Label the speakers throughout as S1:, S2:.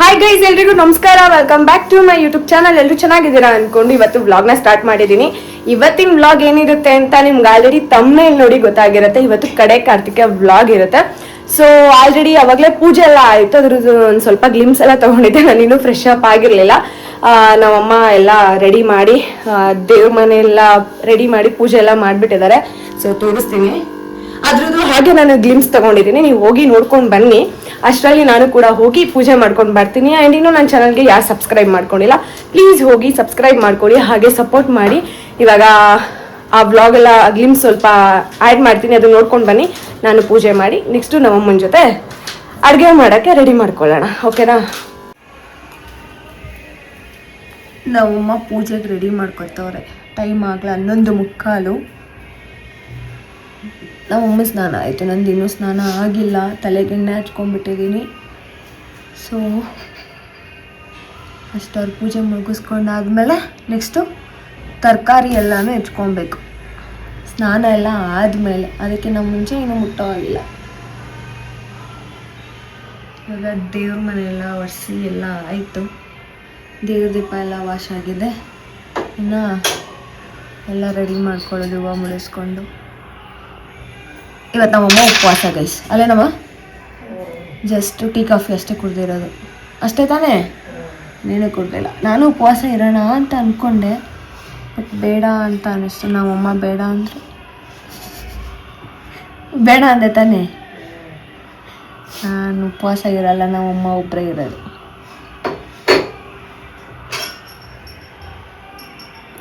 S1: Hi guys ಎಲ್ರಿಗೂ ನಮಸ್ಕಾರ. Welcome back to my YouTube channel ಎಲ್ಲರೂ ಚೆನ್ನಾಗಿದ್ದೀರಾ ಅನ್ಕೊಂಡು ಇವತ್ತು ವ್ಲಾಗ್ನ ಸ್ಟಾರ್ಟ್ ಮಾಡಿದ್ದೀನಿ. ಇವತ್ತಿನ ವ್ಲಾಗ್ ಏನಿರುತ್ತೆ ಅಂತ ನಿಮ್ಗೆ ಆಲ್ರೆಡಿ ತಮ್ಮನೇಲಿ ನೋಡಿ ಗೊತ್ತಾಗಿರುತ್ತೆ. ಇವತ್ತು ಕಡೆ ಕಾರ್ತಿಕ ವ್ಲಾಗ್ ಇರುತ್ತೆ. ಸೊ ಆಲ್ರೆಡಿ ಅವಾಗಲೇ ಪೂಜೆ ಎಲ್ಲ ಆಯಿತು, ಅದ್ರದ್ದು ಒಂದು ಸ್ವಲ್ಪ ಗ್ಲಿಮ್ಸ್ ಎಲ್ಲ ತೊಗೊಂಡಿದ್ದೆ. ನಾನು ಇನ್ನೂ ಫ್ರೆಶ್ ಅಪ್ ಆಗಿರಲಿಲ್ಲ. ನಮ್ಮಮ್ಮ ಎಲ್ಲ ರೆಡಿ ಮಾಡಿ ದೇವ್ರ ಮನೆ ಎಲ್ಲ ರೆಡಿ ಮಾಡಿ ಪೂಜೆ ಎಲ್ಲ ಮಾಡಿಬಿಟ್ಟಿದ್ದಾರೆ. ಸೊ ತೋರಿಸ್ತೀನಿ. ಅದ್ರದ್ದು ಹಾಗೆ ನಾನು ಗ್ಲಿಮ್ಸ್ ತಗೊಂಡಿದ್ದೀನಿ. ನೀವು ಹೋಗಿ ನೋಡ್ಕೊಂಡು ಬನ್ನಿ. ಅಷ್ಟರಲ್ಲಿ ನಾನು ಕೂಡ ಹೋಗಿ ಪೂಜೆ ಮಾಡ್ಕೊಂಡು ಬರ್ತೀನಿ. ಆ್ಯಂಡ್ ಇನ್ನು ನನ್ನ ಚಾನಲ್ಗೆ ಯಾರು ಸಬ್ಸ್ಕ್ರೈಬ್ ಮಾಡ್ಕೊಂಡಿಲ್ಲ ಪ್ಲೀಸ್ ಹೋಗಿ ಸಬ್ಸ್ಕ್ರೈಬ್ ಮಾಡ್ಕೊಳ್ಳಿ, ಹಾಗೆ ಸಪೋರ್ಟ್ ಮಾಡಿ. ಇವಾಗ ಆ ಬ್ಲಾಗ್ ಗ್ಲಿಮ್ ಸ್ವಲ್ಪ ಆ್ಯಡ್ ಮಾಡ್ತೀನಿ ಅದು ನೋಡ್ಕೊಂಡು ಬನ್ನಿ. ನಾನು ಪೂಜೆ ಮಾಡಿ ನೆಕ್ಸ್ಟು ನಮ್ಮಮ್ಮನ ಜೊತೆ ಅಡುಗೆ ಮಾಡೋಕ್ಕೆ ರೆಡಿ ಮಾಡ್ಕೊಳ್ಳೋಣ ಓಕೆನಾ ನಮ್ಮಮ್ಮ ಪೂಜೆಗೆ ರೆಡಿ ಮಾಡ್ಕೊತವ್ರೆ. ಟೈಮ್ ಆಗಲ ಹನ್ನೊಂದು ಮುಕ್ಕಾಲು. ನಮ್ಮಮ್ಮ ಸ್ನಾನ ಆಯಿತು. ನಂದು ಇನ್ನೂ ಸ್ನಾನ ಆಗಿಲ್ಲ. ತಲೆಗೆಣ್ಣೆ ಹಚ್ಕೊಂಡ್ಬಿಟ್ಟಿದ್ದೀನಿ. ಸೊ ಅವ್ರ ಪೂಜೆ ಮುಗಿಸ್ಕೊಂಡಾದ್ಮೇಲೆ ನೆಕ್ಸ್ಟು ತರಕಾರಿ ಎಲ್ಲನೂ ಹೆಚ್ಕೊಬೇಕು. ಸ್ನಾನ ಎಲ್ಲ ಆದಮೇಲೆ. ಅದಕ್ಕೆ ನಮ್ಮ ಮುಂಚೆ ಇನ್ನೂ ಮುಟ್ಟವಾಗಿಲ್ಲ ಇವಾಗ ದೇವ್ರ ಮನೆ ಎಲ್ಲ ಒರೆಸಿ ಎಲ್ಲ ಆಯಿತು. ದೇವ್ರ ದೀಪ ಎಲ್ಲ ವಾಶ್ ಆಗಿದೆ. ಇನ್ನು ಎಲ್ಲ ರೆಡಿ ಮಾಡ್ಕೊಳ್ಳೋದು, ಹೂವು ಮುಡಿಸ್ಕೊಂಡು ಇವತ್ತು ನಮ್ಮಮ್ಮ ಉಪವಾಸ ಗೈಸ್ ಅಲ್ಲೇನಮ್ಮ ಜಸ್ಟ್ ಟೀ ಕಾಫಿ ಅಷ್ಟೇ ಕುಡ್ದಿರೋದು. ಅಷ್ಟೇ ತಾನೇ? ನೀನು ಕುಡ್ದಿಲ್ಲ. ನಾನು ಉಪವಾಸ ಇರೋಣ ಅಂತ ಅಂದ್ಕೊಂಡೆ ಬಟ್ ಬೇಡ ಅಂತ ಅನ್ನಿಸ್ತು. ನಮ್ಮಮ್ಮ ಬೇಡ ಅಂದರು. ಬೇಡ ಅಂದೆ ತಾನೇ? ನಾನು ಉಪವಾಸ ಇರಲ್ಲ ನಮ್ಮಮ್ಮ ಒಬ್ಬರೇ ಇರೋದು.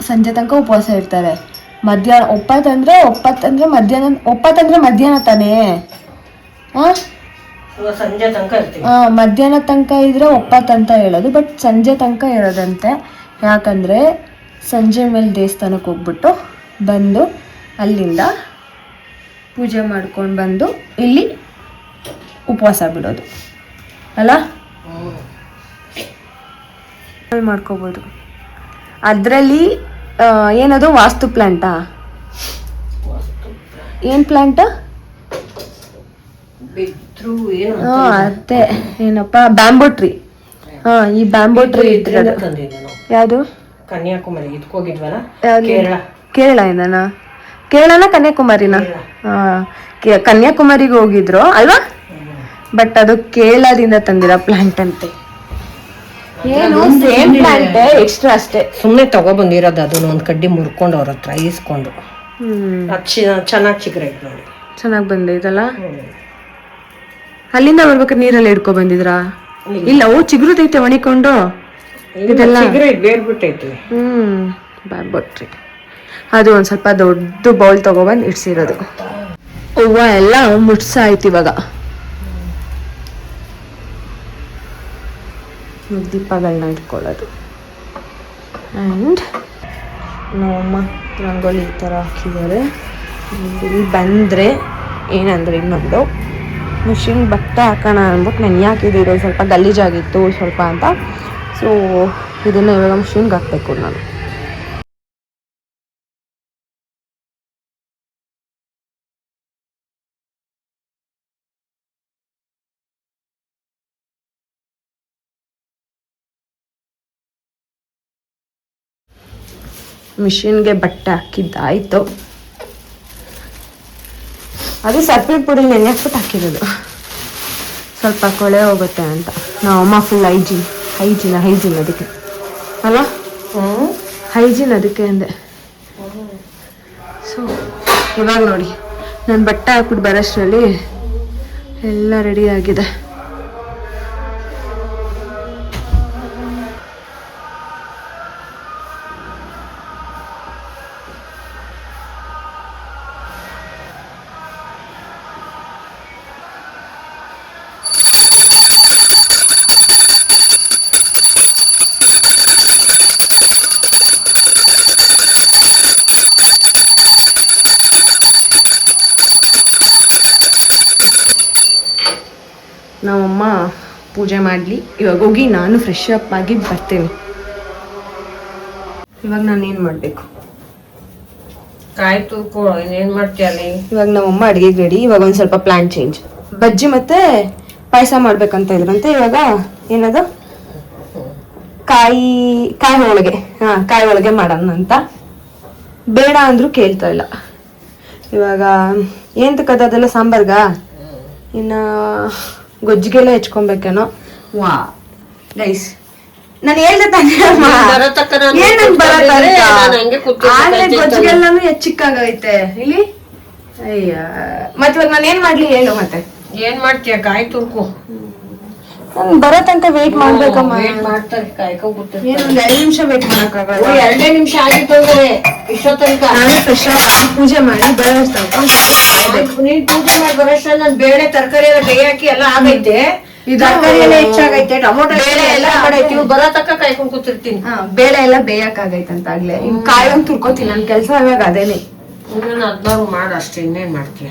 S1: ಸಂಜೆ ತನಕ ಉಪವಾಸ ಇರ್ತಾರೆ. ಮಧ್ಯಾಹ್ನ ಒಪ್ಪತ್ತಂದ್ರೆ ಒಪ್ಪತ್ತಂದ್ರೆ ಮಧ್ಯಾಹ್ನ ಒಪ್ಪತ್ತಂದ್ರೆ ಮಧ್ಯಾಹ್ನ ತಾನೇ? ಹಾಂ
S2: ಸಂಜೆ ತನಕ
S1: ಹಾಂ ಮಧ್ಯಾಹ್ನ ತನಕ ಇದ್ರೆ ಒಪ್ಪತ್ತಂತ ಅಂತ ಹೇಳೋದು ಬಟ್ ಸಂಜೆ ತನಕ ಇರೋದಂತೆ ಯಾಕಂದರೆ ಸಂಜೆ ಮೇಲೆ ದೇವಸ್ಥಾನಕ್ಕೆ ಹೋಗ್ಬಿಟ್ಟು ಬಂದು ಅಲ್ಲಿಂದ ಪೂಜೆ ಮಾಡ್ಕೊಂಡು ಬಂದು ಇಲ್ಲಿ ಉಪವಾಸ ಬಿಡೋದು. ಅಲ್ಲ? ಮಾಡ್ಕೋಬೋದು. ಅದರಲ್ಲಿ ಏನದು? ವಾಸ್ತು ಪ್ಲಾಂಟಾ? ಏನು ಪ್ಲಾಂಟ್? ಹಾ ಅದೇ ಏನಪ್ಪ? Bamboo tree. ಹಾ ಈ ಬ್ಯಾಂಬೋ ಟ್ರೀ
S2: ಇದ್ರಿಂದ
S1: ಯಾವ್ದು?
S2: ಕನ್ಯಾಕುಮಾರಿ ಇದಕ್ಕೋಗಿದ್ವಲ್ಲ? ಕೇರಳ.
S1: ಕೇರಳ ಕೇರಳನ ಕನ್ಯಾಕುಮಾರಿನ? ಕನ್ಯಾಕುಮಾರಿಗೆ ಹೋಗಿದ್ರು ಅಲ್ವಾ? ಬಟ್ ಅದು ಕೇರಳದಿಂದ ತಂದಿರೋ ಪ್ಲಾಂಟ್ ಅಂತೆ. ಏನು ಸೇಮ್ ಪ್ಲಾಂಟ್ ಎಕ್ಸ್ಟ್ರಾ ಅಷ್ಟೇ.
S2: ಸುಮ್ಮನೆ ತಗೊಬಂದಿರೋದು ಅದನ್ನ ಒಂದು ಕಡ್ಡಿ ಮುರ್ಕೊಂಡು ಅವ್ರ ಹತ್ರ ಈಸ್ಕೊಂಡು. ಅದು ಚೆನ್ನಾಗಿ ಚಿಗುರೈತೆ ನೋಡಿ.
S1: ಚೆನ್ನಾಗಿ ಬಂದೈತಲ್ಲ ಅಲ್ಲಿಂದ ಬರ್ಬೇಕಾದ್ರೆ ನೀರಲ್ಲಿ ಹಿಡ್ಕೊ ಬಂದಿದ್ರಾ? ಇಲ್ಲ. ಓ ಚಿಗುರುದೈತೆ ಒಣಿಕೊಂಡು ಇದೆಲ್ಲ?
S2: ಬೇರ್ಬಿಟ್ಟೈತಿ.
S1: ಹ್ಮ್ ಬಟ್ರಿ ಅದು ಒಂದ್ ಸ್ವಲ್ಪ ದೊಡ್ಡ ಬೌಲ್ ತಗೊಬಂದು ಇಡ್ಸಿರೋದು. ಹೂವ ಎಲ್ಲ ಮುಟ್ಸಾಯ್ತು ಇವಾಗ. ದೀಪಗಳನ್ನ ಇಟ್ಕೊಳ್ಳೋದು. ಆ್ಯಂಡ್ ನಮ್ಮಮ್ಮ ರಂಗೋಲಿ ಈ ಥರ ಹಾಕಿದ್ದಾರೆ. ಇಲ್ಲಿ ಬಂದರೆ ಏನಂದರೆ ಇನ್ನೊಂದು. ಮಿಷಿನ್ ಬಟ್ಟೆ ಹಾಕೋಣ ಅಂದ್ಬಿಟ್ಟು ನೆನೆ ಹಾಕಿದ್ದೀರಿ ಸ್ವಲ್ಪ ಗಲೀಜಾಗಿತ್ತು ಸ್ವಲ್ಪ ಅಂತ. ಸೊ ಇದನ್ನು ಇವಾಗ ಮಿಷಿನ್ಗೆ ಹಾಕಬೇಕು ನಾನು. ಮಿಷಿನ್ಗೆ ಬಟ್ಟೆ ಹಾಕಿದ್ದಾಯ್ತು. ಅದು ಸರ್ಪಿನ ಪುಡಿ ನೆನೆ ಹಾಕ್ಬಿಟ್ಟು ಹಾಕಿರೋದು. ಸ್ವಲ್ಪ ಕೊಳೆ ಹೋಗುತ್ತೆ ಅಂತ. ನಾವು ಅಮ್ಮ ಫುಲ್ ಹೈಜಿನ್ ಹೈಜೀನ್ ಹೈಜಿನ್ ಅದಕ್ಕೆ.
S2: ಹ್ಞೂ
S1: ಹೈಜೀನ್ ಅದಕ್ಕೆ ಅಂದೆ. ಸೊ ಇವಾಗ ನೋಡಿ. ನಾನು ಬಟ್ಟೆ ಹಾಕ್ಬಿಟ್ಟು ಬರೋಷ್ಟರಲ್ಲಿ ಎಲ್ಲ ರೆಡಿ ಆಗಿದೆ. ಪೂಜೆ ಮಾಡಲಿ. ಇವಾಗ ಹೋಗಿ ನಾನು ಫ್ರೆಶ್ ಅಪ್ ಆಗಿ ಬರ್ತೀನಿ. ಇವಾಗ ನಾನು ಏನು ಮಾಡಬೇಕು?
S2: ಕಾಯಿ ತುರ್ಕೊ ಏನು ಮಾಡ್ತೀಯ ಅಲ್ಲಿ?
S1: ಇವಾಗ ನಮ್ಮಮ್ಮ ಅಡುಗೆಗೆ ರೆಡಿ ಇವಾಗ ಒಂದು ಸ್ವಲ್ಪ ಪ್ಲ್ಯಾನ್ ಚೇಂಜ್ ಬಜ್ಜಿ ಮತ್ತೆ ಪಾಯಸ ಮಾಡ್ಬೇಕಂತ ಇದ್ರಂತೆ ಇವಾಗ. ಏನದು? ಕಾಯಿ ಕಾಯಿ ಒಳಗೆ ಹಾ ಕಾಯಿ ಒಳಗೆ ಮಾಡೋಣ ಅಂತ. ಬೇಡ ಅಂದ್ರು ಕೇಳ್ತಾ ಇಲ್ಲ. ಇವಾಗ ಏನ್ ತಕ್ಕದ ಅದೆಲ್ಲ ಸಾಂಬಾರ್ಗ? ಇನ್ನ ಗೊಜ್ಜಿಗೆಲ್ಲ ಹೆಚ್ಕೊಬೇಕೇನೋ.
S2: ವಾ. ಗೈಸ್
S1: ನಾನು ಹೇಳ್ದೆ ತಾನೇ ಅಮ್ಮ. ಏನ್ ನಂಗ್
S2: ಕೂತ್ಕೊಂಡು
S1: ಆಗ್ಲೇ ಗೊಜ್ಜಿಗೆಲ್ಲಾನು ಹೆಚ್ಚಿಕ್ಕಾಗೈತೆ ಇಲ್ಲಿ? ಅಯ್ಯ. ಮತ್ ಇವಾಗ ನಾನು ಏನ್ ಮಾಡ್ಲಿ ಹೇಳು ಮತ್ತೆ.
S2: ಏನ್ ಮಾಡ್ತೀಯ? ಕಾಯಿ ತುರ್ಕು.
S1: ನಾನು ಬರೋ ತನಕ ವೇಟ್ ಮಾಡ್ಬೇಕಮ್ಮ.
S2: ವೇಟ್ ಮಾಡ್ತಾರೆ ಕಾಯ್ಕೊಂಡ್ಬಿಡ್ತಾರೆ.
S1: ಏನ್ ಒಂದ್ ಎರಡು ನಿಮಿಷ ವೇಟ್ ಮಾಡಕ್ಕಾಗಲ್ಲ?
S2: ಎರಡೇ ನಿಮಿಷ ಆಗಿತ್ತು ಅಂದ್ರೆ ಇಷ್ಟೊತ್ತನಕ.
S1: ನಾನು ಫ್ರೆಶ್ ಪೂಜೆ ಮಾಡಿ ಬರೋಷ್ಟು
S2: ನೀನ್ ಪೂಜೆ ಮಾಡಿ ಬರೋಷ್ಟ್ರಲ್ಲಿ ನಾನು ಬೇಳೆ ತರಕಾರಿ ಎಲ್ಲ ಕೈ ಹಾಕಿ ಎಲ್ಲ ಆಗೈತೆ. ತರಕಾರಿ ಎಲ್ಲ ಹೆಚ್ಚಾಗೈತೆ ಟೊಮೊಟೊ
S1: ಬೇಳೆ ಎಲ್ಲ
S2: ಬೇಯಕ್ ಮಾಡೈತಿ ಬರೋ ತಕ್ಕ ಕಾಯ್ಕೊಂಡ್ ಕೂತಿರ್ತೀನಿ.
S1: ಹಾ ಬೇಳೆ ಎಲ್ಲ ಬೇಯಕ್ಕಾಗೈತೆ ಅಂತ ಆಗ್ಲೇ ಇನ್ ಕಾಯಿ ಒಂದ್ ತುರ್ಕೋತೀನಿ ನನ್ ಕೆಲ್ಸ ಇವಾಗ ಅದೇನೆ.
S2: ಇನ್ನೊಂದು ಹದ್ನಾರು ಮಾಡು ಅಷ್ಟೇ ಇನ್ನೇನ್ ಮಾಡ್ತೀಯ?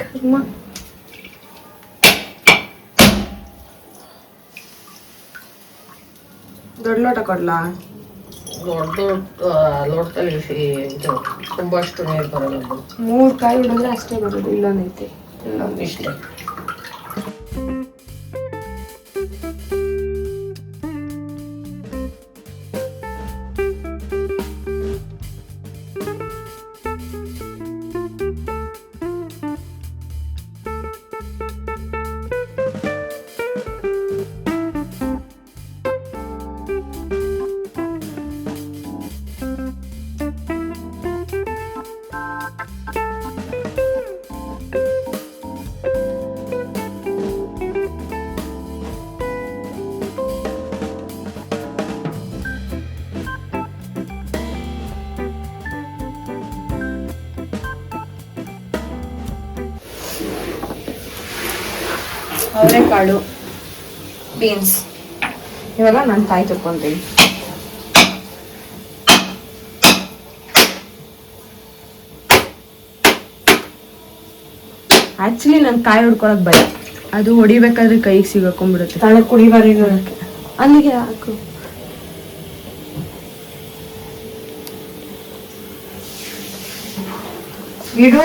S1: ಕರ್ಮ. ದೊಡ್ಡ ಲೋಟ ಕೊಡ್ಲಾ?
S2: ದೊಡ್ಡ ದೊಡ್ಡ ಲೋಟದಲ್ಲಿ ಇದು ತುಂಬಷ್ಟು ನೀರು ಬರೋದು
S1: ಮೂರ್ ಕಾಯಿ ಹಿಡಿದ್ರೆ ಅಷ್ಟೇ ಬರೋದು ಇಲ್ಲೊಂದೈತೆ ಇಲ್ಲೊಂದು
S2: ಇಷ್ಟೇ.
S1: ಅವರೆಕಾಳು ಬೀನ್ಸ್ ಇವಾಗ ನಾನು ಕಾಯಿ ತುರ್ಕೊಂತೀನಿ ಆಕ್ಚುಲಿ ನಾನು ಕಾಯಿ ಹೊಡ್ಕೊಳಕ್ ಭಯ ಅದು ಹೊಡಿಬೇಕಾದ್ರೆ ಕೈಗೆ ಸಿಗಾಕೊಂಡ್ಬಿಡುತ್ತೆ.
S2: ತಲೆ ಕುಡಿಬಾರಿ
S1: ಅಲ್ಲಿಗೆ ಹಾಕು.
S2: ಇಡು.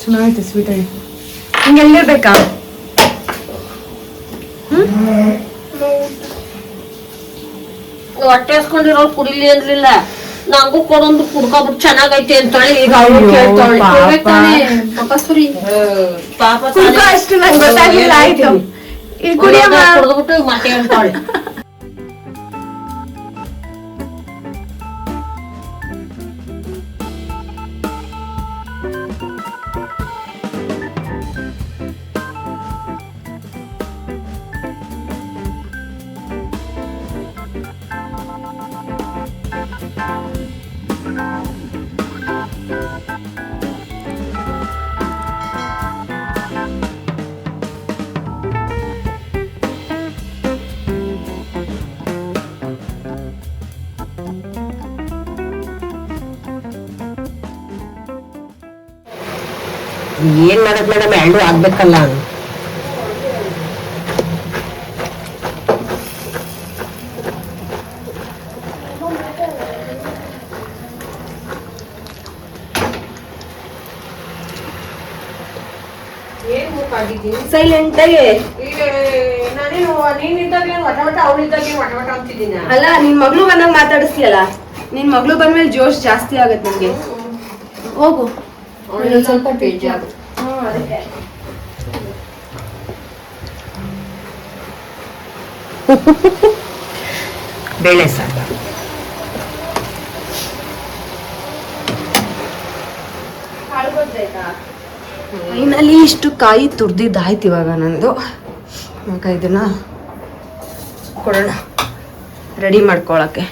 S1: ಚೆನ್ನಾಗೈತೆ ಸ್ವೀಟ್ ಆಗಿ ಹಿಂಗೆ ಎಲ್ಲಿರ್ಬೇಕಾ
S2: ಹೊಟ್ಟೆ ಹಸ್ಕೊಂಡಿರೋ ಕುಡಿಲಿ ಅನ್ಲಿಲ್ಲ ನಂಗೂ ಕೊಡೊಂದು ಕುಡ್ಕೊಬಿಟ್ಟು ಚೆನ್ನಾಗೈತೆ ಅಂತೇಳಿ ಈಗ
S1: ಅವ್ರು
S2: ಕೇಳ್ತಾಳೆ.
S1: ಪಾಪ. ಅಷ್ಟು ನಂಗೆ ಆಯ್ತು. ಕುಡಿಯಮ್ಮ.
S2: ಕುಡ್ದ್ಬಿಟ್ಟು ಮತ್ತೆ ಏನ್ ಮಾಡಕ್ ಮೇಡಮ್? ಎರಡು ಆಗ್ಬೇಕಲ್ಲ.
S1: ಸೈಲೆಂಟ್ ಆಗಿ. ಅಲ್ಲ ನಿನ್ ಮಗಳು ಬಂದಾಗ ಮಾತಾಡಿಸ್ತೀಯಲ್ಲ? ನಿನ್ ಮಗಳು ಬಂದ್ಮೇಲೆ ಜೋಶ್ ಜಾಸ್ತಿ ಆಗತ್ತೆ ನಿಮ್ಗೆ ಹೋಗು.
S2: ಅವಳಿಗೆ ಸ್ವಲ್ಪ ಬೇಜಾರು ಬೇಳೆ ಸಾರು
S1: ಫೈನಲಿ ಇಷ್ಟು ಕಾಯಿ ತುರ್ದಿದ್ದಾಯ್ತು ಇವಾಗ ನಂದು ಇದನ್ನ ಕೊಡೋಣ. ರೆಡಿ ಮಾಡ್ಕೊಳಕ್ಕೆ.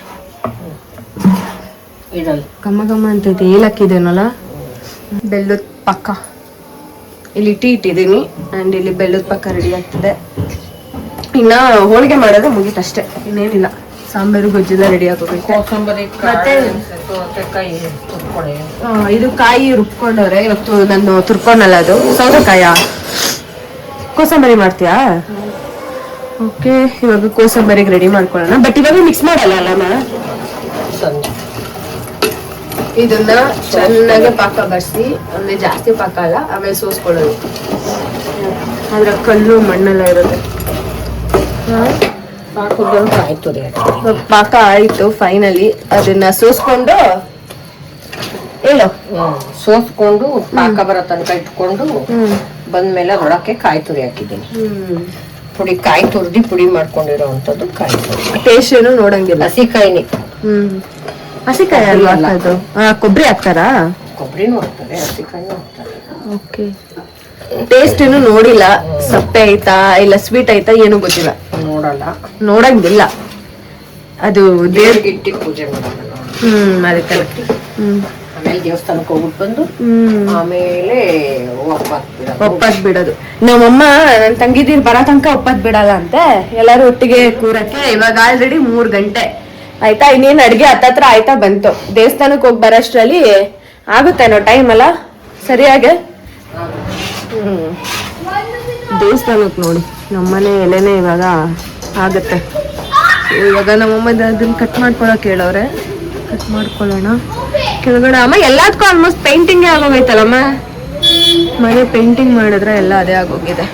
S2: ಕಮ್ಮ
S1: ಕಮ್ಮ ಘಮ ಅಂತೈತೆ ಏಲಕ್ಕಿದೇನಲ್ಲ? ಬೆಲ್ಲದ ಪಕ್ಕ. ಇಲ್ಲಿ ಟೀ ಇಟ್ಟಿದ್ದೀನಿ ಆ್ಯಂಡ್ ಇಲ್ಲಿ ಬೆಲ್ಲದ ಪಕ್ಕ ರೆಡಿ ಆಗ್ತಿದೆ. ಇನ್ನು ಹೋಳಿಗೆ ಮಾಡೋದು ಮುಗೀತಷ್ಟೇ ಇನ್ನೇನಿಲ್ಲ. ಸಾಂಬಾರು ಗೊಜ್ಜೆಲ್ಲ ರೆಡಿ ಆಗೋಬೇಕು
S2: ಕೋಸಂಬರಿ
S1: ಮತ್ತೆ?
S2: ಸೌತೆಕಾಯಿ ತುರ್ಕೊಳೆ
S1: ಆ, ಇದು ಕಾಯಿ ರುಬ್ಕೊಂಡವ್ರೆ ಇವತ್ತು ನಾನು ತುರ್ಕೊಂಡಲ್ಲ ಅದು. ಸೌತೆಕಾಯ. ಕೋಸಂಬರಿ ಮಾಡ್ತೀಯಾ? ಓಕೆ ಇವಾಗ ಕೋಸಂಬರಿಗೆ ರೆಡಿ ಮಾಡ್ಕೊಳ್ಳೋಣ. ಬಟ್ ಇವಾಗ ಮಿಕ್ಸ್ ಮಾಡಲ್ಲ ಅಲ್ಲ ಇದನ್ನ ಚೆನ್ನಾಗಿ ಪಾಕ ಬರ್ಸಿ ಅಂದ್ರೆ ಜಾಸ್ತಿ ಪಾಕ ಅಲ್ಲ ಆಮೇಲೆ ಸೋಸ್ಕೊಳ್ಳೋದು. ಅದ್ರ ಕಲ್ಲು ಮಣ್ಣೆಲ್ಲ ಇರುತ್ತೆ. ಪಾಕ ಆಯ್ತು ಫೈನಲಿ ಅದನ್ನ ಸೋಸ್ಕೊಂಡು ಹೇಳು.
S2: ಸೋಸ್ಕೊಂಡು ಪಾಕ ಬರೋ ತನಕ ಇಟ್ಕೊಂಡು ಬಂದ್ಮೇಲೆ ಅದೊಳಕ್ಕೆ ಕಾಯಿ ತುರಿ ಹಾಕಿದ್ದೀನಿ. ಪುಡಿ ಕಾಯಿ ತುರ್ದಿ ಪುಡಿ ಮಾಡ್ಕೊಂಡಿರೋ ಅಂಥದ್ದು ಕಾಯಿ ತುರಿ.
S1: ಟೇಸ್ಟ್ ಏನು ನೋಡಂಗಿಲ್ಲ.
S2: ಹಸಿಕಾಯಿನಿ
S1: ಹ್ಮ್. ಹಸಿಕಾಯಿ ಅಲ್ವಾ
S2: ಅಲ್ಲ.
S1: ಹಾಕೋದು ಹಾ ಕೊಬ್ಬರಿ ಹಾಕ್ತಾರಾ?
S2: ಕೊಬ್ಬರಿನೂ ಹಾಕ್ತಾರೆ ಹಸಿಕಾಯಿನೂ ಹಾಕ್ತಾರೆ
S1: ಓಕೆ. ಟೇಸ್ಟ್ ಏನು ನೋಡಿಲ್ಲ. ಸಪ್ಪೆ ಐತಾ ಇಲ್ಲ ಸ್ವೀಟ್ ಐತಾ ಏನು ಗೊತ್ತಿಲ್ಲ.
S2: ನೋಡಲ್ಲ.
S1: ನೋಡಂಗಿಲ್ಲ. ಅದು ದೇವ್ರ
S2: ದೇವ್ರಿಗೆ ಇಟ್ಟು ಪೂಜೆ ಮಾಡಲ್ಲ ನಾವು.
S1: ಹ್ಮ್ ಅದಕ್ಕೆ ಹ್ಮ್.
S2: ಆಮೇಲೆ ದೇವಸ್ಥಾನಕ್ಕೆ ಹೋಗ್ಬಿಟ್ಟು ಬಂದು
S1: ಹ್ಮ್.
S2: ಆಮೇಲೆ ಒಪ್ಪತ್ತು ಬಿಡೋದು.
S1: ಒಪ್ಪತ್ ಬಿಡೋದು. ನಮ್ಮಮ್ಮ ನನ್ನ ತಂಗಿದೀರ್ ಬರೋ ತನಕ ಒಪ್ಪತ್ ಬಿಡಲ್ಲ ಅಂತೆ. ಎಲ್ಲರೂ ಒಟ್ಟಿಗೆ ಕೂರಕ್ಕೆ ಇವಾಗ ಆಲ್ರೆಡಿ ಮೂರ್ ಗಂಟೆ. ಆಯ್ತಾ, ಇನ್ನೇನು ಅಡುಗೆ ಹತ್ತತ್ರ ಆಯ್ತಾ ಬಂತು. ದೇವಸ್ಥಾನಕ್ಕೆ ಹೋಗಿ ಬರೋಷ್ಟ್ರಲ್ಲಿ ಆಗುತ್ತೇನೋ ಟೈಮ್ ಅಲ್ಲ? ಸರಿಯಾಗೆ? ಹ್ಮ್. ದೇವಸ್ಥಾನಕ್ಕೆ ನೋಡಿ ನಮ್ಮನೆ ಎಲೆನೇ ಇವಾಗ ಆಗುತ್ತೆ. ಇವಾಗ ನಮ್ಮಮ್ಮ ಅದನ್ನ ಕಟ್ ಮಾಡ್ಕೊಳಕ್ ಹೇಳವ್ರೆ. ಕಟ್ ಮಾಡ್ಕೊಳ್ಳೋಣ. ಕೆಳಗಡೆ ಅಮ್ಮ, ಎಲ್ಲದಕ್ಕೂ ಆಲ್ಮೋಸ್ಟ್ ಪೇಂಟಿಂಗೇ ಆಗೋಗೈತಲ್ಲಮ್ಮ? ಮನೆ ಪೇಂಟಿಂಗ್ ಮಾಡಿದ್ರೆ ಎಲ್ಲ ಅದೇ ಆಗೋಗಿದೆ.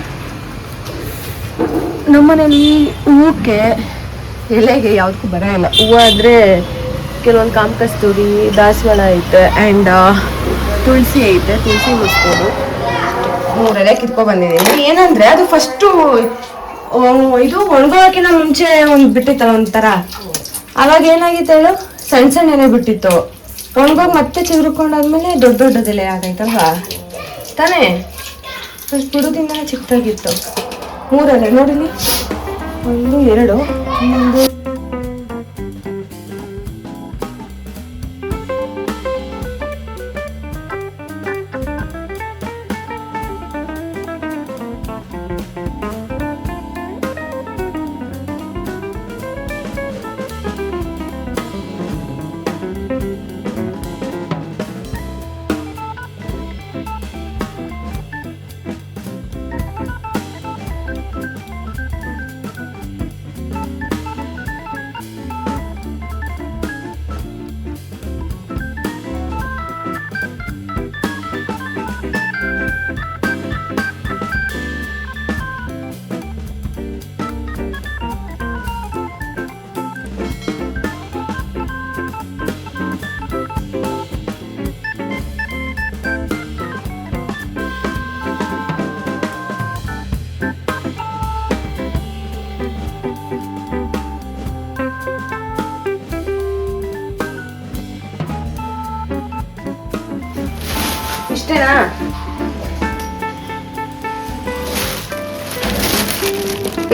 S1: ನಮ್ಮನೇಲಿ ಹೂವಕ್ಕೆ ಎಲೆಗೆ ಯಾವ್ದಕ್ಕೂ ಬರ ಇಲ್ಲ. ಹೂವು ಆದರೆ ಕೆಲವೊಂದು ಕಾಮಕಸ್ತೂರಿ ದಾಸವಾಳ ಐತೆ ಆ್ಯಂಡ್ ತುಳಸಿ ಐತೆ, ತುಳಸಿ ಮುಸ್ಬೋದು ಮೂರೆಲೆ ಕಿತ್ಕೊ ಬಂದಿದ್ದೀನಿ. ಏನಂದ್ರೆ ಅದು ಫಸ್ಟು ಇದು ಒಣಗೋಕಿನ ಮುಂಚೆ ಒಂದು ಬಿಟ್ಟಿತ್ತಲ್ಲ ಒಂಥರ. ಅವಾಗ ಏನಾಗಿತ್ತು ಹೇಳು? ಸಣ್ಣ ಸಣ್ಣ ಎಲೆ ಬಿಟ್ಟಿತ್ತು. ಒಣಗೋಗಿ ಮತ್ತೆ ಚಿಗುರ್ಕೊಂಡಾದ್ಮೇಲೆ ದೊಡ್ಡ ದೊಡ್ಡದೆಲೆ ಆಗೈತಲ್ವಾ? ತಾನೇ? ಫಸ್ಟ್ ಬಿಡೋದಿಂದ ಚಿಕ್ಕದಾಗಿತ್ತು. ಮೂರೆಲೆ ನೋಡಿಲಿ ಒಂದು ಎರಡು ಒಂದು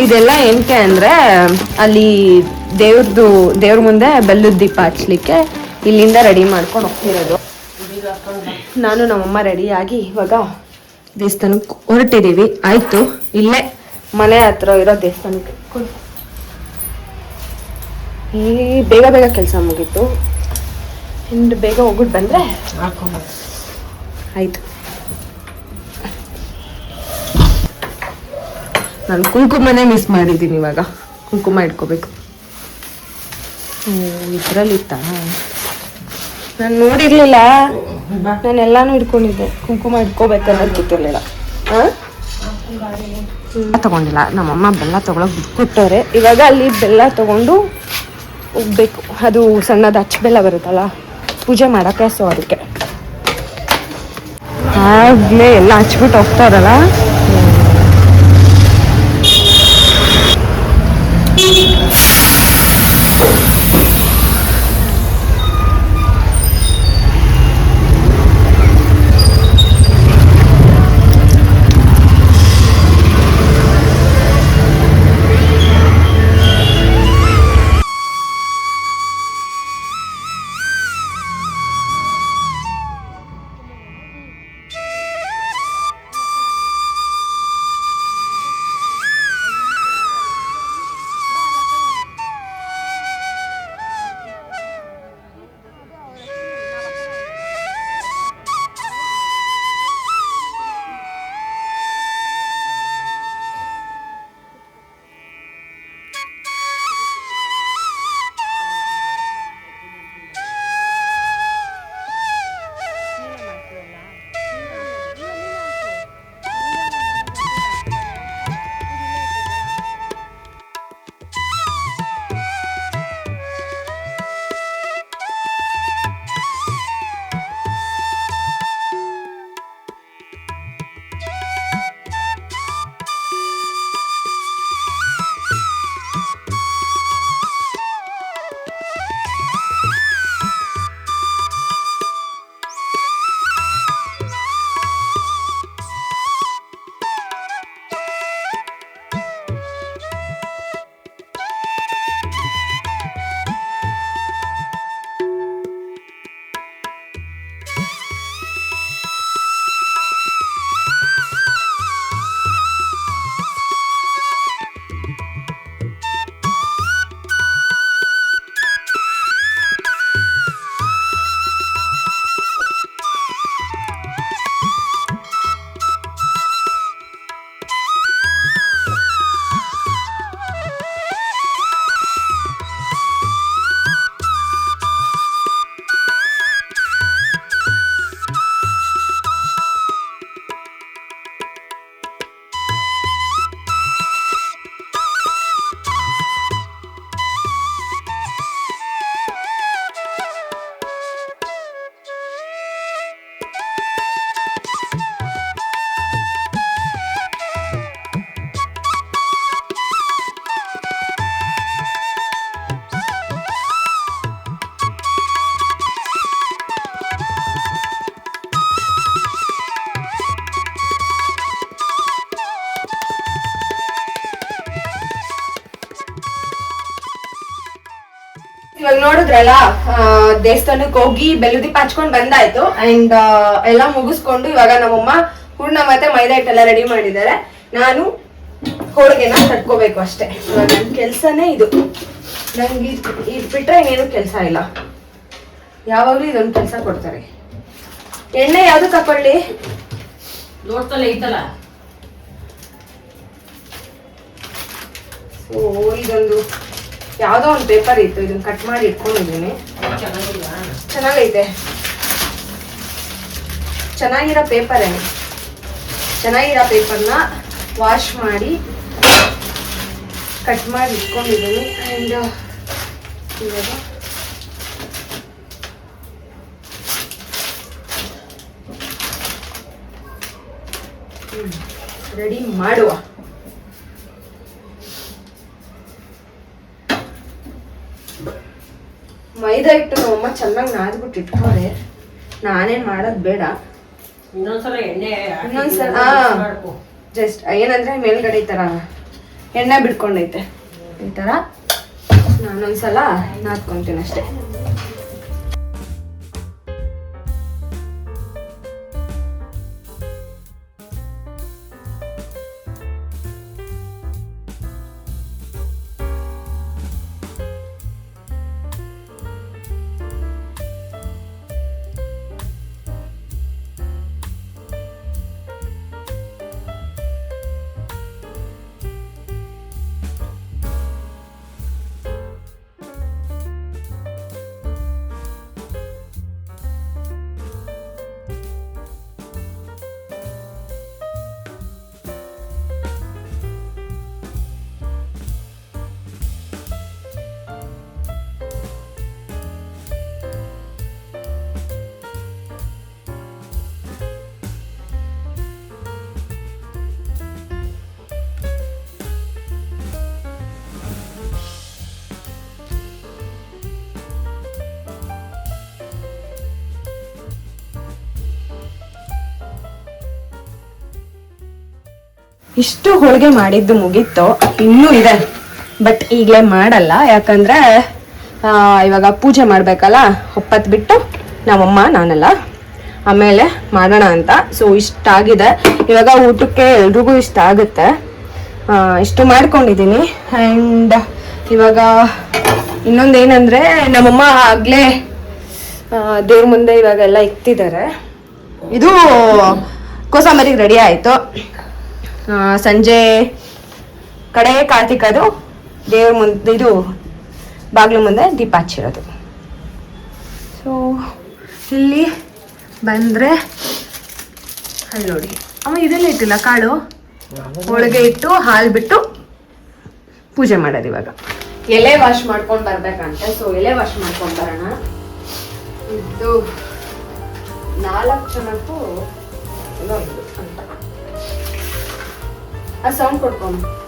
S1: ಇದೆಲ್ಲ ಏನಕ್ಕೆ ಅಂದ್ರೆ ಅಲ್ಲಿ ದೇವ್ರದ್ದು ದೇವ್ರ ಮುಂದೆ ಬೆಲ್ಲದ ದೀಪ ಹಚ್ಲಿಕ್ಕೆ ಇಲ್ಲಿಂದ ರೆಡಿ ಮಾಡ್ಕೊಂಡು ಹೋಗ್ತಿರೋದು. ನಾನು ನಮ್ಮಮ್ಮ ರೆಡಿ ಆಗಿ ಇವಾಗ ದೇವಸ್ಥಾನಕ್ಕೆ ಹೊರಟಿದ್ದೀವಿ ಆಯ್ತು ಇಲ್ಲೇ ಮನೆ ಹತ್ರ ಇರೋ ದೇವಸ್ಥಾನಕ್ಕೆ. ಈ ಬೇಗ ಬೇಗ ಕೆಲಸ ಮುಗೀತು. ಇನ್ನು ಬೇಗ ಹೋಗ್ಬಿಟ್ಟು ಬಂದ್ರೆ ಆಯ್ತು. ನಾನು ಕುಂಕುಮನೇ ಮಿಸ್ ಮಾಡಿದ್ದೀನಿ ಇವಾಗ. ಕುಂಕುಮ ಇಟ್ಕೋಬೇಕು. ಇದರಲ್ಲಿತ್ತಾ? ನಾನು ನೋಡಿರ್ಲಿಲ್ಲ. ನಾನು ಎಲ್ಲಾನು ಇಟ್ಕೊಂಡಿದ್ದೆ. ಕುಂಕುಮ ಇಟ್ಕೋಬೇಕನ್ನೋದು ಗೊತ್ತಿರಲಿಲ್ಲ. ತಗೊಂಡಿಲ್ಲ. ನಮ್ಮಮ್ಮ ಬೆಲ್ಲ ತಗೊಳಕ್ ಬಿಟ್ಕೊಟ್ಟವ್ರೆ. ಕೊಟ್ಟವ್ರೆ ಇವಾಗ ಅಲ್ಲಿ ಬೆಲ್ಲ ತಗೊಂಡು ಹೋಗ್ಬೇಕು. ಅದು ಸಣ್ಣದ ಅಚ್ಚ ಬೆಲ್ಲ ಬರುತ್ತಲ್ಲ ಪೂಜೆ ಮಾಡಕ್ಕೆ ಸೊ ಅದಕ್ಕೆ. ಆಗ್ಲೇ ಎಲ್ಲ ಹಚ್ಬಿಟ್ಟು ಹೋಗ್ತಾರಲ್ಲ Thank you. ಇವಾಗ ನೋಡಿದ್ರಲ್ಲ ದೇವಸ್ಥಾನಕ್ಕೆ ಹೋಗಿ ಬೆಲ್ಲ ದೀಪ ಹಚ್ಕೊಂಡ್ ಬಂದಾಯ್ತು. ಅಂಡ್ ಎಲ್ಲ ಮುಗಿಸ್ಕೊಂಡು ಇವಾಗ ನಮ್ಮಮ್ಮ ಹೂರ್ಣ ಮತ್ತೆ ಮೈದಾ ಹಿಟ್ಟೆಲ್ಲ ರೆಡಿ ಮಾಡಿದ್ದಾರೆ. ನಾನು ಹೋಳಿಗೆನ ತಟ್ಕೋಬೇಕು ಅಷ್ಟೇ. ಇವಾಗ ನನ್ನ ಕೆಲ್ಸನೇ ಇದು. ನಂಗೆ ಇದು ಬಿಟ್ರೆ ಇನ್ನೇನು ಕೆಲಸ ಇಲ್ಲ. ಯಾವಾಗ್ಲೂ ಇದೊಂದು ಕೆಲಸ ಕೊಡ್ತಾರೆ. ಎಣ್ಣೆ ಯಾವ್ದು ತಕೊಳ್ಳಿ?
S2: ನೋಡ್ತಲ್ಲ ಐತಲ್ಲ.
S1: ಓ ಇದೊಂದು ಯಾವ್ದೋ ಒಂದು ಪೇಪರ್ ಇತ್ತು ಇದನ್ನ ಕಟ್ ಮಾಡಿ ಇಟ್ಕೊಂಡಿದ್ದೀನಿ. ಚೆನ್ನಾಗೈತೆ. ಚೆನ್ನಾಗಿರೋ ಪೇಪರ್ ಚೆನ್ನಾಗಿರೋ ಪೇಪರ್ನ ವಾಶ್ ಮಾಡಿ ಕಟ್ ಮಾಡಿ ಇಟ್ಕೊಂಡಿದ್ದೀನಿ. ಆ್ಯಂಡ್ ಇವಾಗ ರೆಡಿ ಮಾಡುವ. ಮೈದಾ ಹಿಟ್ಟು ನಮ್ಮಮ್ಮ ಚೆನ್ನಾಗಿ ನಾದ್ಬಿಟ್ಟು ಇಟ್ಕೋರೆ ನಾನೇನ್ ಮಾಡೋದು ಬೇಡ.
S2: ಇನ್ನೊಂದ್ಸಲ ಎಣ್ಣೆ
S1: ಇನ್ನೊಂದ್ಸಲ. ಜಸ್ಟ್ ಏನಂದ್ರೆ ಮೇಲ್ಗಡೆ ಈ ತರ ಎಣ್ಣೆ ಬಿಡ್ಕೊಂಡೈತೆ. ಈ ತರ ನಾನೊಂದ್ಸಲ ನಾದ್ಕೊಂತೀನಿ ಅಷ್ಟೇ. ಇಷ್ಟು ಹೋಳಿಗೆ ಮಾಡಿದ್ದು ಮುಗೀತು, ಇನ್ನೂ ಇದೆ. ಬಟ್ ಈಗಲೇ ಮಾಡಲ್ಲ, ಯಾಕಂದ್ರೆ ಇವಾಗ ಪೂಜೆ ಮಾಡಬೇಕಲ್ಲ ಒಪ್ಪತ್ತು ಬಿಟ್ಟು ನಮ್ಮಮ್ಮ, ನಾನಲ್ಲ. ಆಮೇಲೆ ಮಾಡೋಣ ಅಂತ. ಸೊ ಇಷ್ಟಾಗಿದೆ. ಇವಾಗ ಊಟಕ್ಕೆ ಎಲ್ರಿಗೂ ಇಷ್ಟ ಆಗುತ್ತೆ. ಇಷ್ಟು ಮಾಡ್ಕೊಂಡಿದ್ದೀನಿ. ಆ್ಯಂಡ್ ಇವಾಗ ಇನ್ನೊಂದೇನಂದ್ರೆ, ನಮ್ಮಮ್ಮ ಆಗಲೇ ದೇವ್ರ ಮುಂದೆ ಇವಾಗೆಲ್ಲ ಇಕ್ತಿದ್ದಾರೆ. ಇದು ಕೋಸಂಬರಿಗೆ ರೆಡಿ ಆಯಿತು. ಸಂಜೆ ಕಡೆ ಕಾರ್ತಿಕದು ದೇವ್ರ ಮುಂದೆ, ಇದು ಬಾಗಿಲು ಮುಂದೆ ದೀಪ ಹಚ್ಚಿರೋದು. ಸೊ ಇಲ್ಲಿ ಬಂದರೆ, ಅಲ್ಲಿ ನೋಡಿ. ಅಮ್ಮ, ಇದೆಲ್ಲ ಇಟ್ಟಿಲ್ಲ, ಕಾಳು? ಹೋಳಿಗೆ ಇಟ್ಟು, ಹಾಲು ಬಿಟ್ಟು ಪೂಜೆ ಮಾಡೋದು ಇವಾಗ. ಎಲೆ ವಾಶ್ ಮಾಡ್ಕೊಂಡು ಬರ್ಬೇಕಂತೆ ಸೊ ಎಲೆ ವಾಶ್ ಮಾಡ್ಕೊಂಡು ಬರೋಣ. ಇದು ನಾಲ್ಕು ಜನಕ್ಕೂ ಏನೋ ಇದು ಅಂತ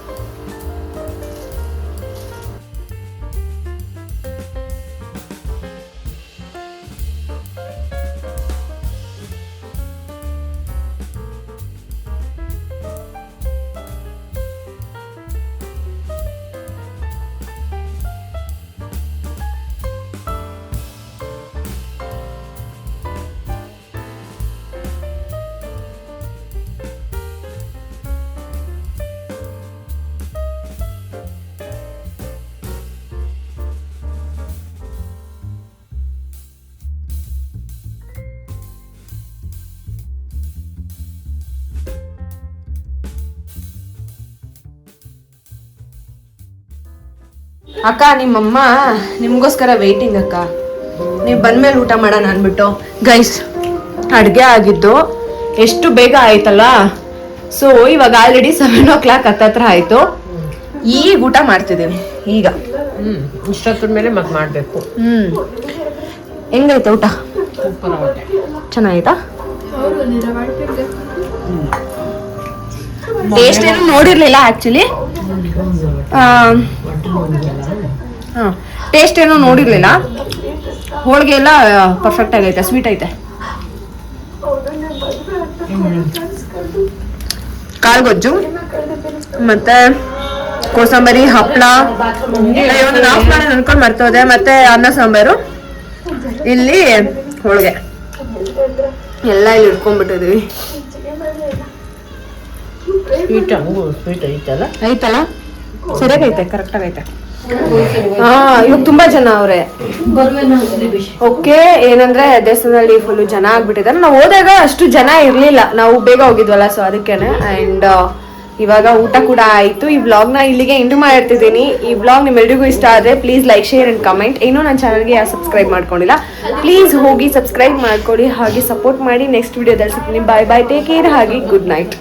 S1: ಅಕ್ಕ ನಿಮ್ಮಮ್ಮ ನಿಮಗೋಸ್ಕರ ವೆಯ್ಟಿಂಗ್ ಅಕ್ಕ. ನೀವು ಬಂದ್ಮೇಲೆ ಊಟ ಮಾಡೋಣ ಅಂದ್ಬಿಟ್ಟು. ಗೈಸ್ ಅಡುಗೆ ಆಗಿದ್ದು ಎಷ್ಟು ಬೇಗ ಆಯ್ತಲ್ಲ? ಸೊ ಇವಾಗ ಆಲ್ರೆಡಿ ಸೆವೆನ್ ಓ ಕ್ಲಾಕ್ ಹತ್ತತ್ರ ಆಯ್ತು. ಈಗ ಊಟ ಮಾಡ್ತಿದ್ದೀವಿ ಈಗ.
S2: ಹ್ಮ್ ಇಷ್ಟೊತ್ತರ ಮೇಲೆ ಮತ್ತೆ ಮಾಡಬೇಕು.
S1: ಹ್ಞೂ ಹೆಂಗೈತೆ ಊಟ?
S2: ಸೂಪರ್ ಆಗುತ್ತೆ.
S1: ಚೆನ್ನಾಗಿತ್ತಾ ಟೇಸ್ಟ್ ಏನು ನೋಡಿರ್ಲಿಲ್ಲ ಆಕ್ಚುಲಿ ಟೇಸ್ಟ್ ಏನು ನೋಡಿರ್ಲಿಲ್ಲ. ಹೋಳಿಗೆ ಎಲ್ಲ ಪರ್ಫೆಕ್ಟ್ ಆಗೈತೆ ಸ್ವೀಟ್ ಐತೆ. ಕಾಳ್ಗೊಜ್ಜು, ಮತ್ತೆ ಕೋಸಂಬರಿ ಹಪ್ಪಳ ಅನ್ಕೊಂಡ್ ಮರ್ತೋದೆ. ಮತ್ತೆ ಅನ್ನ ಸಾಂಬಾರು. ಇಲ್ಲಿ ಹೋಳಿಗೆ. ಎಲ್ಲ ಇಲ್ಲಿ ಇಟ್ಕೊಂಡ್ಬಿಟ್ಟಿದೀವಿ.
S2: ಸ್ವೀಟ್ ಹಂಗು ಸ್ವೀಟ್ ಐತಲ್ಲ?
S1: ಐತಲ್ಲ? ಸರಿಯಾಗೈತೆ ಕರೆಕ್ಟಾಗಿ ಐತೆ ಹಾ ಇವಾಗ ತುಂಬಾ ಜನ ಅವ್ರೆ. ಓಕೆ ಏನಂದ್ರೆ ದೇವಸ್ಥಾನದಲ್ಲಿ ಫುಲ್ ಜನ ಆಗ್ಬಿಟ್ಟಿದ್ದಾರೆ. ನಾವು ಹೋದಾಗ ಅಷ್ಟು ಜನ ಇರ್ಲಿಲ್ಲ. ನಾವು ಬೇಗ ಹೋಗಿದ್ವಲ್ಲ ಸೊ ಅದಕ್ಕೇನೆ. ಅಂಡ್ ಇವಾಗ ಊಟ ಕೂಡ ಆಯ್ತು. ಈ ವ್ಲಾಗ್ನ ಇಲ್ಲಿಗೆ ಎಂಟು ಮಾಡಿರ್ತಿದ್ದೀನಿ ಈ ಬ್ಲಾಗ್ ನಿಮ್ಮೆಲ್ರಿಗೂ ಇಷ್ಟ ಆದರೆ please like share and comment ಇನ್ನೂ ನನ್ನ ಚಾನಲ್ಗೆ ಯಾರು ಸಬ್ಸ್ಕ್ರೈಬ್ ಮಾಡ್ಕೊಂಡಿಲ್ಲ ಪ್ಲೀಸ್ ಹೋಗಿ ಸಬ್ಸ್ಕ್ರೈಬ್ ಮಾಡ್ಕೊಳ್ಳಿ ಹಾಗೆ ಸಪೋರ್ಟ್ ಮಾಡಿ ನೆಕ್ಸ್ಟ್ ವಿಡಿಯೋದಲ್ಲಿ ಸಿಗ್ತೀನಿ. ಬಾಯ್ ಬಾಯ್ ಟೇಕ್ ಕೇರ್ ಹಾಗೆ ಗುಡ್ ನೈಟ್